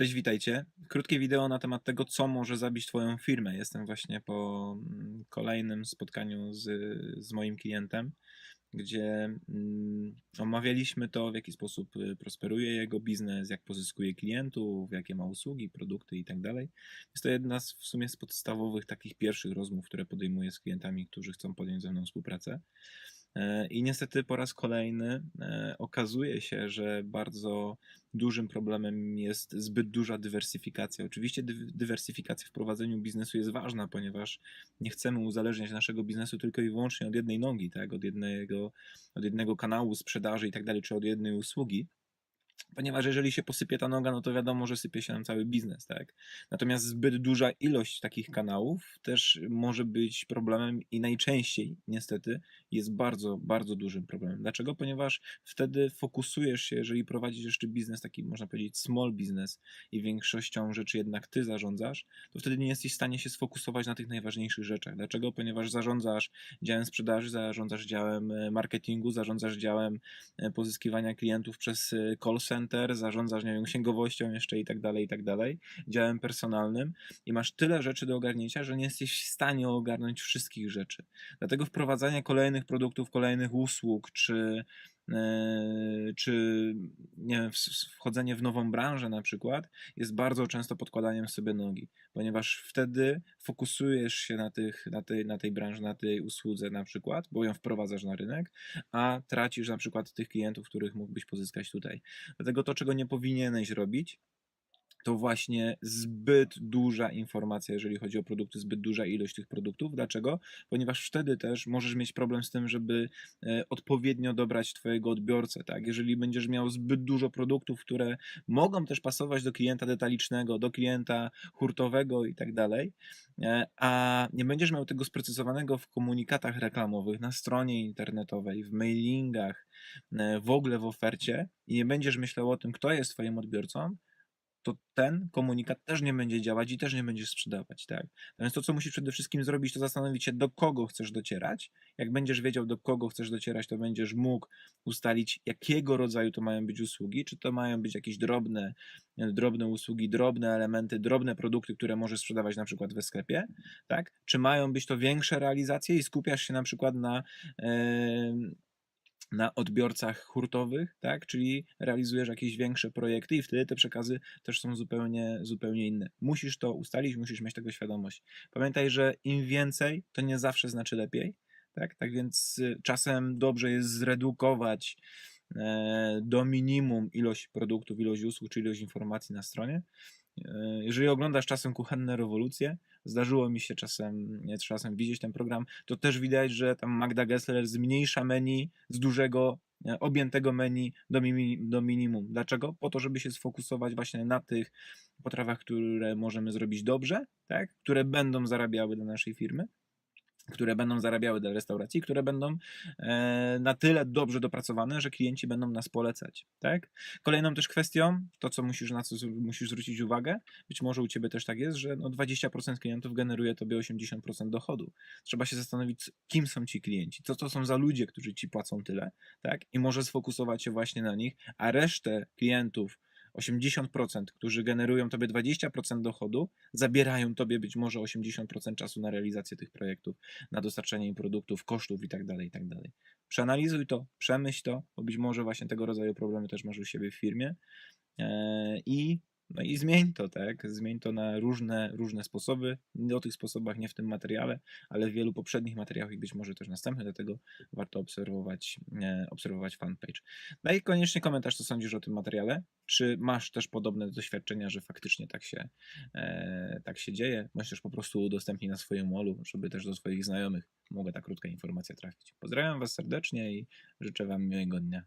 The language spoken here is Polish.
Cześć, witajcie. Krótkie wideo na temat tego, co może zabić Twoją firmę. Jestem właśnie po mm, kolejnym spotkaniu z, z moim klientem, gdzie mm, omawialiśmy to, w jaki sposób y, prosperuje jego biznes, jak pozyskuje klientów, jakie ma usługi, produkty i tak. Jest to jedna z, w sumie z podstawowych takich pierwszych rozmów, które podejmuję z klientami, którzy chcą podjąć ze mną współpracę. E, I niestety po raz kolejny e, okazuje się, że bardzo dużym problemem jest zbyt duża dywersyfikacja. Oczywiście dy- dywersyfikacja w prowadzeniu biznesu jest ważna, ponieważ nie chcemy uzależniać naszego biznesu tylko i wyłącznie od jednej nogi, tak? od, jednego, od jednego kanału sprzedaży i tak dalej, czy od jednej usługi. Ponieważ jeżeli się posypie ta noga, no to wiadomo, że sypie się nam cały biznes, tak? Natomiast zbyt duża ilość takich kanałów też może być problemem i najczęściej, niestety, jest bardzo, bardzo dużym problemem. Dlaczego? Ponieważ wtedy fokusujesz się, jeżeli prowadzisz jeszcze biznes, taki można powiedzieć small business i większością rzeczy jednak ty zarządzasz, to wtedy nie jesteś w stanie się sfokusować na tych najważniejszych rzeczach. Dlaczego? Ponieważ zarządzasz działem sprzedaży, zarządzasz działem e, marketingu, zarządzasz działem e, pozyskiwania klientów przez e, call center, zarządzasz, nie księgowością jeszcze i tak dalej, i tak dalej, działem personalnym i masz tyle rzeczy do ogarnięcia, że nie jesteś w stanie ogarnąć wszystkich rzeczy. Dlatego wprowadzanie kolejnych produktów, kolejnych usług, czy, czy nie wiem, wchodzenie w nową branżę na przykład, jest bardzo często podkładaniem sobie nogi, ponieważ wtedy fokusujesz się na, tych, na, tej, na tej branży, na tej usłudze na przykład, bo ją wprowadzasz na rynek, a tracisz na przykład tych klientów, których mógłbyś pozyskać tutaj. Dlatego to, czego nie powinieneś robić, to właśnie zbyt duża informacja, jeżeli chodzi o produkty, zbyt duża ilość tych produktów. Dlaczego? Ponieważ wtedy też możesz mieć problem z tym, żeby e, odpowiednio dobrać Twojego odbiorcę. Tak? Jeżeli będziesz miał zbyt dużo produktów, które mogą też pasować do klienta detalicznego, do klienta hurtowego i tak dalej, e, a nie będziesz miał tego sprecyzowanego w komunikatach reklamowych, na stronie internetowej, w mailingach, e, w ogóle w ofercie i nie będziesz myślał o tym, kto jest Twoim odbiorcą, to ten komunikat też nie będzie działać i też nie będziesz sprzedawać, tak? Natomiast to, co musisz przede wszystkim zrobić, to zastanowić się, do kogo chcesz docierać. Jak będziesz wiedział, do kogo chcesz docierać, to będziesz mógł ustalić, jakiego rodzaju to mają być usługi, czy to mają być jakieś drobne, drobne usługi, drobne elementy, drobne produkty, które możesz sprzedawać na przykład we sklepie, tak? Czy mają być to większe realizacje i skupiasz się na przykład na em, na odbiorcach hurtowych, tak? Czyli realizujesz jakieś większe projekty i wtedy te przekazy też są zupełnie, zupełnie inne. Musisz to ustalić, musisz mieć tego świadomość. Pamiętaj, że im więcej, to nie zawsze znaczy lepiej, tak? Tak więc y, czasem dobrze jest zredukować e, do minimum ilość produktów, ilość usług, czy ilość informacji na stronie. E, Jeżeli oglądasz czasem kuchenne rewolucje, zdarzyło mi się czasem, nie, czasem widzieć ten program, to też widać, że tam Magda Gessler zmniejsza menu z dużego, e, objętego menu do, mini, do minimum. Dlaczego? Po to, żeby się sfokusować właśnie na tych potrawach, które możemy zrobić dobrze, tak? które będą zarabiały dla naszej firmy które będą zarabiały dla restauracji, które będą e, na tyle dobrze dopracowane, że klienci będą nas polecać, tak? Kolejną też kwestią, to co musisz, na co musisz zwrócić uwagę, być może u Ciebie też tak jest, że no 20% klientów generuje Tobie 80% dochodu. Trzeba się zastanowić, kim są Ci klienci, co to są za ludzie, którzy Ci płacą tyle, tak? I może sfokusować się właśnie na nich, a resztę klientów 80%, którzy generują tobie 20% dochodu, zabierają tobie być może 80% czasu na realizację tych projektów, na dostarczanie im produktów, kosztów itd. itd. Przeanalizuj to, przemyśl to, bo być może właśnie tego rodzaju problemy też masz u siebie w firmie Eee, i no i zmień to, tak? Zmień to na różne, różne sposoby. Nie o tych sposobach nie w tym materiale, ale w wielu poprzednich materiałach i być może też następnych, dlatego warto obserwować, e, obserwować fanpage. Daj koniecznie komentarz, co sądzisz o tym materiale. Czy masz też podobne doświadczenia, że faktycznie tak się, e, tak się dzieje? Też po prostu udostępnij na swoim wallu, żeby też do swoich znajomych mogła ta krótka informacja trafić. Pozdrawiam Was serdecznie i życzę Wam miłego dnia.